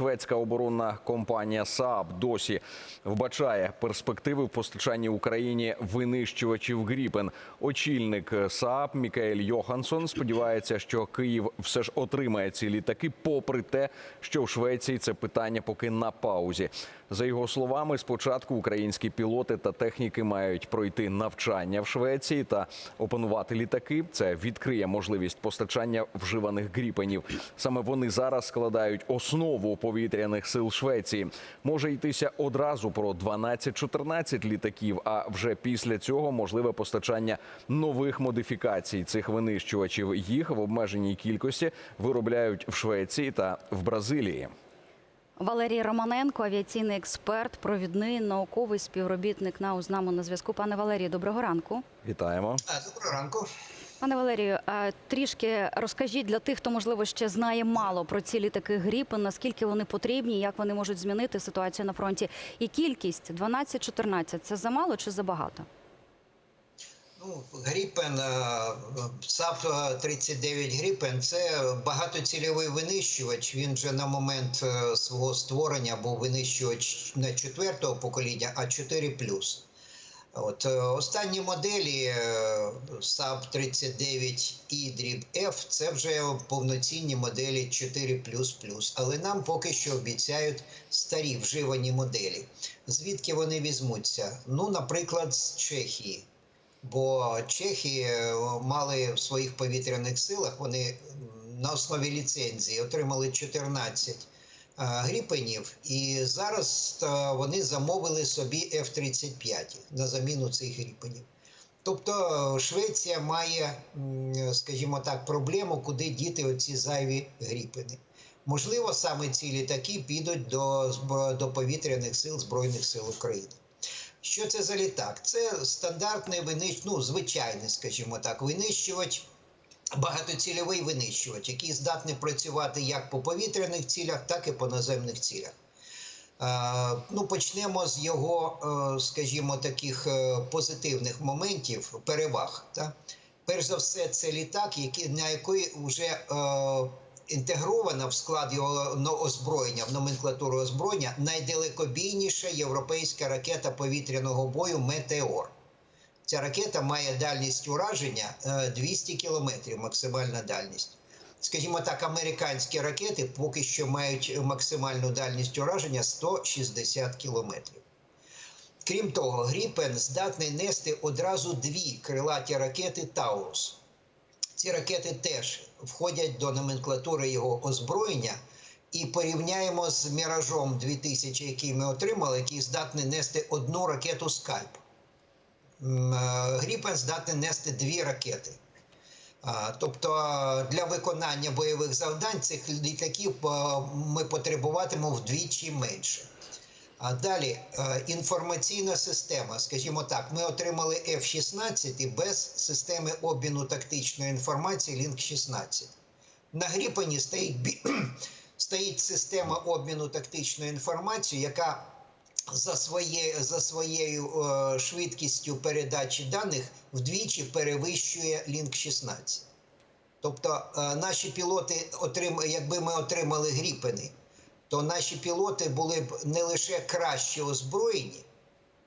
шведська оборонна компанія Saab досі вбачає перспективи в постачанні Україні винищувачів Гріпен. Очільник Saab Мікаель Йоханссон сподівається, що Київ все ж отримає ці літаки, попри те, що в Швеції це питання поки на паузі. За його словами, спочатку українські пілоти та техніки мають пройти навчання в Швеції та опанувати літаки. Це відкриє можливість постачання вживаних гріпенів. Саме вони зараз складають основу повітряних сил Швеції. Може йтися одразу про 12-14 літаків. А вже після цього можливе постачання нових модифікацій цих винищувачів. Їх в обмеженій кількості виробляють в Швеції та в Бразилії. Валерій Романенко, авіаційний експерт, провідний науковий співробітник НАУ з нами на зв'язку. Пане Валерію, доброго ранку. Вітаємо. Доброго ранку. Пане Валерію, трішки розкажіть для тих, хто можливо ще знає мало про ці літаки Гріпен, наскільки вони потрібні, як вони можуть змінити ситуацію на фронті. І кількість 12-14 – це замало чи забагато? Ну, Гріпен, САП 39 Гріпен це багатоцільовий винищувач. Він же на момент е, свого створення був винищувач не четвертого покоління, а 4 От е, останні моделі е, САП 39 і дріб F це вже повноцінні моделі 4 але нам поки що обіцяють старі вживані моделі. Звідки вони візьмуться? Ну, наприклад, з Чехії. Бо чехи е, мали в своїх повітряних силах, вони на основі ліцензії отримали 14 е, гріпенів, і зараз е, вони замовили собі F-35 на заміну цих гріпенів. Тобто Швеція має, скажімо так, проблему, куди діти оці зайві гріпени. Можливо, саме ці літаки підуть до, до повітряних сил Збройних сил України. Що це за літак? Це стандартний винищ... ну, звичайний, скажімо так, винищувач, багатоцільовий винищувач, який здатний працювати як по повітряних цілях, так і по наземних цілях. Е, ну, почнемо з його, е, скажімо, таких е, позитивних моментів, переваг. Та? Перш за все, це літак, який, на який вже інтегрована в склад його озброєння, в номенклатуру озброєння найдалекобійніша європейська ракета повітряного бою Метеор. Ця ракета має дальність ураження е, 200 кілометрів, максимальна дальність. Скажімо так, американські ракети поки що мають максимальну дальність ураження 160 кілометрів. Крім того, Гріпен здатний нести одразу дві крилаті ракети Таурус. Ці ракети теж входять до номенклатури його озброєння. І порівняємо з Міражом 2000, який ми отримали, який здатний нести одну ракету скальп. Е, Гріпен здатний нести дві ракети. Тобто для виконання бойових завдань цих літаків е, ми потребуватимемо вдвічі менше. А далі е, інформаційна система. Скажімо так, ми отримали F-16 без системи обміну тактичної інформації Link 16. На Гріпені стоїть, стоїть система обміну тактичною інформацією, яка за, своє, за своєю е, швидкістю передачі даних вдвічі перевищує Link 16. Тобто е, наші пілоти, отрим, якби ми отримали гріпени, то наші пілоти були б не лише краще озброєні,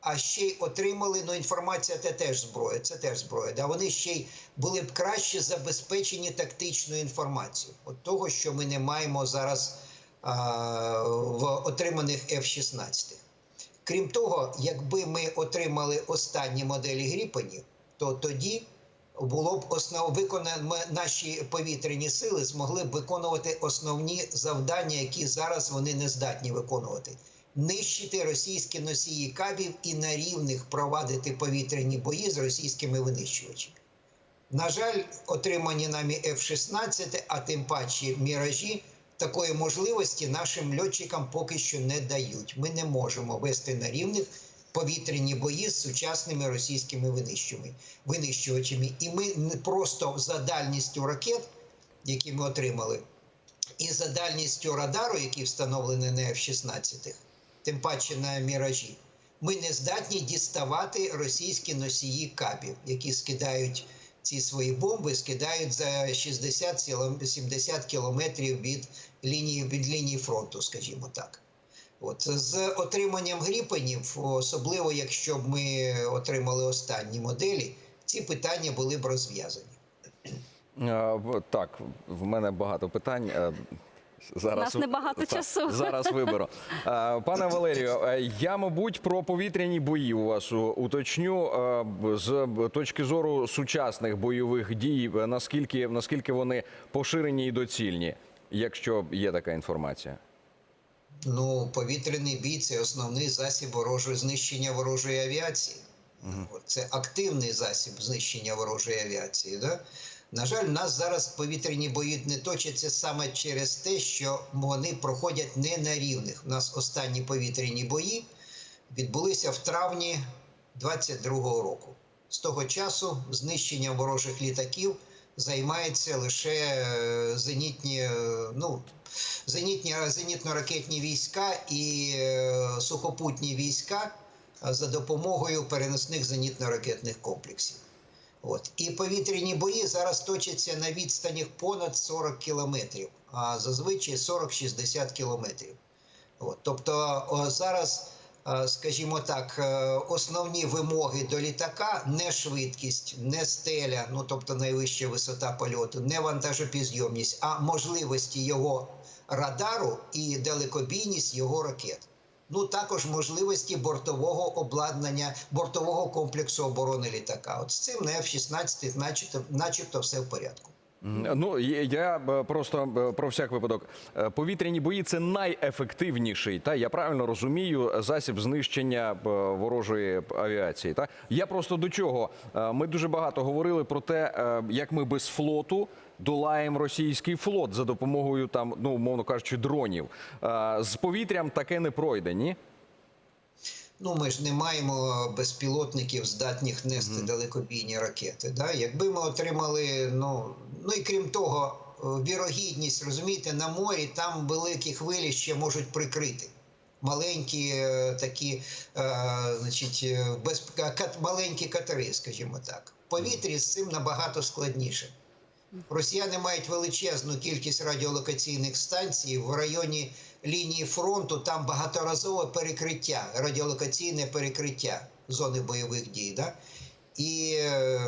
а ще й отримали, ну інформація це теж зброя, це теж зброя. Да? Вони ще й були б краще забезпечені тактичною інформацією. От того, що ми не маємо зараз а, в отриманих F-16. Крім того, якби ми отримали останні моделі Гріпенів, то тоді було б основ виконано наші повітряні сили змогли б виконувати основні завдання, які зараз вони не здатні виконувати. Нищити російські носії кабів і на рівних провадити повітряні бої з російськими винищувачами. На жаль, отримані нами F-16, а тим паче міражі, такої можливості нашим льотчикам поки що не дають. Ми не можемо вести на рівних повітряні бої з сучасними російськими винищувачами. І ми не просто за дальністю ракет, які ми отримали, і за дальністю радару, який встановлений на F-16, тим паче на міражі, ми не здатні діставати російські носії кабів, які скидають ці свої бомби скидають за 60-70 кілометрів від лінії, від лінії фронту, скажімо так. От з отриманням гріпенів, особливо якщо б ми отримали останні моделі, ці питання були б розв'язані. Е, Так, в мене багато питань. Е, Зараз У нас небагато часу. Зараз виберу. Е, Пане Валерію, я, мабуть, про повітряні бої у вас уточню з точки зору сучасних бойових дій. Наскільки наскільки вони поширені і доцільні, якщо є така інформація? Ну, повітряний бій це основний засіб ворожої знищення ворожої авіації. От Це активний засіб знищення ворожої авіації. Да? На жаль, в нас зараз повітряні бої не точаться саме через те, що вони проходять не на рівних. У нас останні повітряні бої відбулися в травні 22-го року. З того часу знищенням ворожих літаків займаються лише е, зенітні, е, ну, зенітні, зенітно-ракетні війська і е, сухопутні війська за допомогою переносних зенітно-ракетних комплексів. От. І повітряні бої зараз точаться на відстанях понад 40 кілометрів, а зазвичай 40-60 кілометрів. От. Тобто о, зараз, скажімо так, е, основні вимоги до літака не швидкість, не стеля, ну тобто найвища висота польоту, не вантажопідйомність, а можливості його радару і далекобійність його ракет. Ну також можливості бортового обладнання, бортового комплексу оборони літака. От з цим на F-16 начебто, начебто все в порядку. Ну я- е, просто е, про всяк випадок. Е, Повітряні бої це найефективніший, та я правильно розумію, засіб знищення ворожої авіації. Та я просто до чого? Ми дуже багато говорили про те, як ми без флоту. Долаємо російський флот за допомогою там, ну умовно кажучи, дронів. З повітрям таке не пройде, ні? Ну, ми ж не маємо безпілотників, здатних нести далекобійні ракети. Да? Якби ми отримали, ну, ну і крім того, е, вірогідність, розумієте, на морі там великі хвилі ще можуть прикрити. Маленькі е, такі, е, значить, без, кат, маленькі катери, скажімо так. В повітрі з цим набагато складніше. Росіяни мають величезну кількість радіолокаційних станцій в районі лінії фронту. Там багаторазове перекриття, радіолокаційне перекриття зони бойових дій. Да? І е,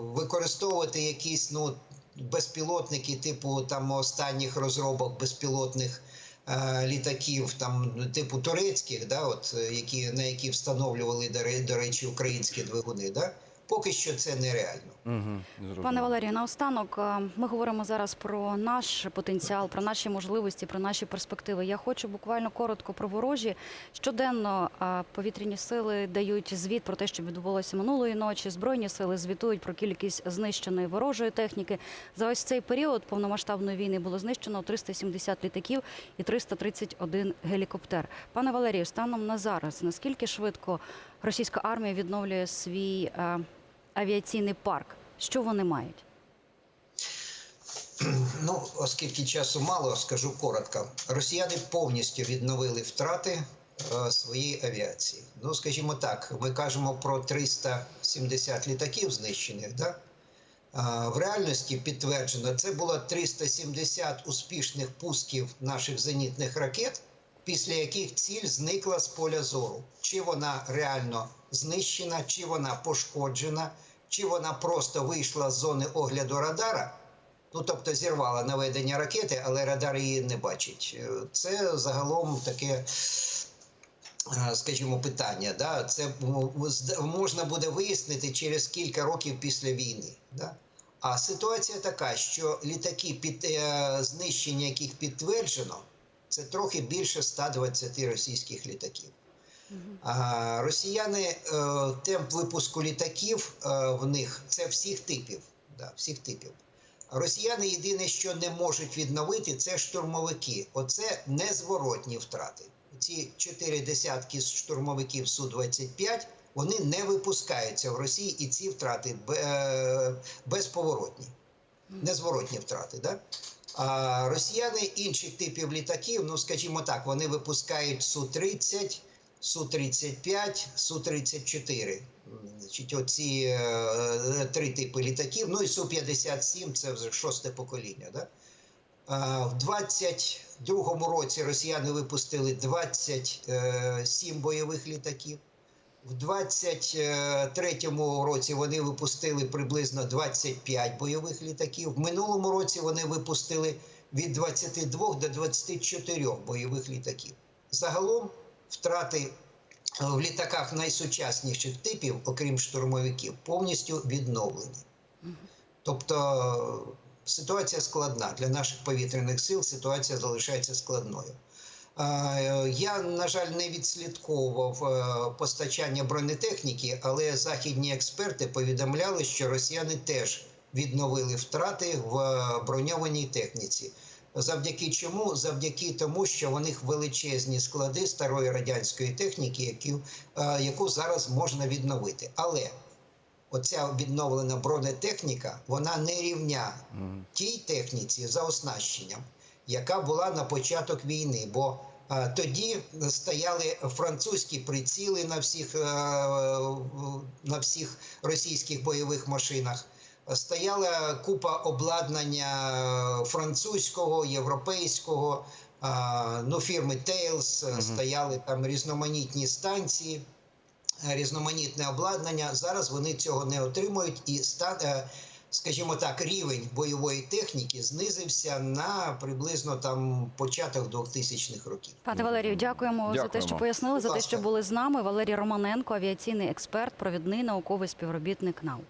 використовувати якісь ну, безпілотники, типу там останніх розробок безпілотних е, літаків, там типу турецьких, да, от, е, які, на які встановлювали, до речі, українські двигуни. Да? Поки що це нереально. Угу, Пане Валерію, наостанок е, ми говоримо зараз про наш потенціал, про наші можливості, про наші перспективи. Я хочу буквально коротко про ворожі. Щоденно е, повітряні сили дають звіт про те, що відбулося минулої ночі. Збройні сили звітують про кількість знищеної ворожої техніки. За ось цей період повномасштабної війни було знищено 370 літаків і 331 гелікоптер. Пане Валерію, станом на зараз, наскільки швидко російська армія відновлює свій е, авіаційний парк? Що вони мають? Ну, оскільки часу мало, скажу коротко. Росіяни повністю відновили втрати е, своєї авіації. Ну, скажімо так, ми кажемо про 370 літаків знищених. Да? А, в реальності підтверджено, це було 370 успішних пусків наших зенітних ракет, після яких ціль зникла з поля зору. Чи вона реально знищена, чи вона пошкоджена, чи вона просто вийшла з зони огляду радара. Ну, тобто зірвала наведення ракети, але радар її не бачить. Е, Це загалом таке, е, скажімо, питання. Да? Це можна буде вияснити через кілька років після війни. Да? А ситуація така, що літаки, під, е, знищення яких підтверджено, це трохи більше 120 російських літаків. А, росіяни, е, темп випуску літаків е, в них це всіх типів. Да, всіх типів. Росіяни єдине, що не можуть відновити, це штурмовики. Оце незворотні втрати. Ці чотири десятки штурмовиків Су-25 вони не випускаються в Росії, і ці втрати е, безповоротні, незворотні втрати. Да? А росіяни інших типів літаків, ну скажімо так, вони випускають Су-30, Су-35, Су-34. значить, оці е, три типи літаків. Ну і Су-57 це вже шосте покоління. Да? А, В 22-му році росіяни випустили 27 бойових літаків. В 23-му році вони випустили приблизно 25 бойових літаків. В минулому році вони випустили від 22 до 24 бойових літаків. Загалом втрати е, в літаках найсучасніших типів, окрім штурмовиків, повністю відновлені. Тобто ситуація складна для наших повітряних сил. Ситуація залишається складною. Е, Я, на жаль, не відслідковував е, постачання бронетехніки, але західні експерти повідомляли, що росіяни теж відновили втрати в е, броньованій техніці. Завдяки чому? Завдяки тому, що у них величезні склади старої радянської техніки, яку зараз можна відновити. Але оця відновлена бронетехніка, вона не рівня тій техніці за оснащенням, яка була на початок війни. Бо е, тоді стояли французькі приціли на всіх, е, на всіх російських бойових машинах. Стояла купа обладнання французького, європейського, е, ну, фірми Tails, е, стояли там різноманітні станції різноманітне обладнання. Зараз вони цього не отримують, і ста- е, скажімо так, рівень бойової техніки знизився на приблизно там початок 2000-х років. Пане Валерію, дякуємо, за те, що пояснили, за те, що були з нами. Валерій Романенко, авіаційний експерт, провідний науковий співробітник НАУ.